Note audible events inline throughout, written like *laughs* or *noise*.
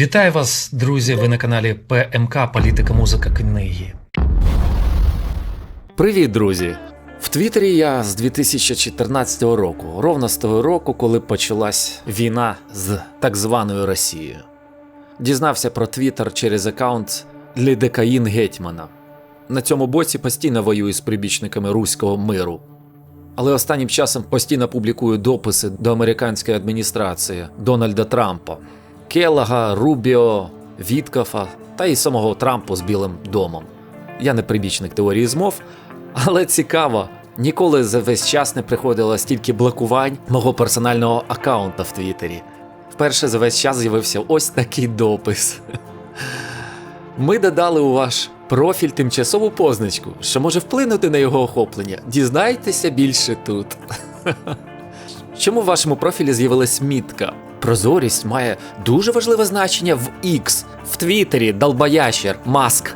Вітаю вас, друзі! Ви на каналі ПМК Політика, музика, книги. Привіт, друзі! В Твіттері я з 2014 року, ровно з того року, коли почалась війна з так званою Росією. Дізнався про Твіттер через аккаунт Лідекаїн Гетьмана. На цьому боці постійно воюю з прибічниками руського миру. Але останнім часом постійно публікую дописи до американської адміністрації Дональда Трампа, Келлага, Рубіо, Віткафа та й самого Трампа з Білим домом. Я не прибічник теорії змов, але цікаво, ніколи за весь час не приходило стільки блокувань мого персонального аккаунта в Твіттері. Вперше за весь час з'явився ось такий допис. Ми додали у ваш профіль тимчасову позначку, що може вплинути на його охоплення. Дізнайтеся більше тут. *laughs* Чому в вашому профілі з'явилась мітка? Прозорість має дуже важливе значення в X, в Твіттері, долбоящер, маск.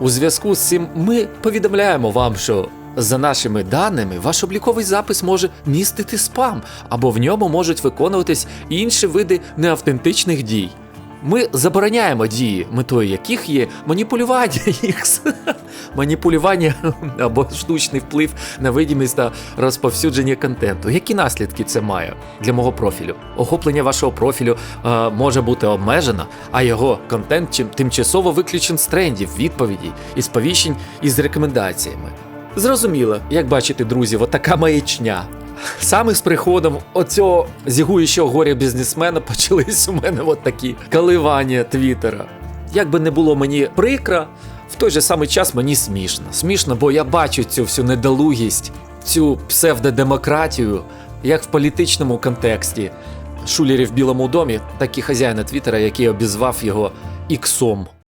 У зв'язку з цим ми повідомляємо вам, що за нашими даними ваш обліковий запис може містити спам, або в ньому можуть виконуватись інші види неавтентичних дій. Ми забороняємо дії, метою яких є маніпулювання їх, маніпулювання або штучний вплив на видимість та розповсюдження контенту. Які наслідки це має для мого профілю? Охоплення вашого профілю е, може бути обмежено, а його контент чим- тимчасово виключен з трендів, відповідей і сповіщень із рекомендаціями. Зрозуміло, як бачите, друзі, отака маячня. Саме з приходом оцього зігуючого горя бізнесмена *laughs* почались у мене от такі коливання Твіттера. Як би не було мені прикро, в той же самий час мені смішно. Смішно, бо я бачу цю всю недолугість, цю псевдодемократію, як в політичному контексті. Шулері в Білому домі, так і хазяїна Твіттера, який обізвав його іксом.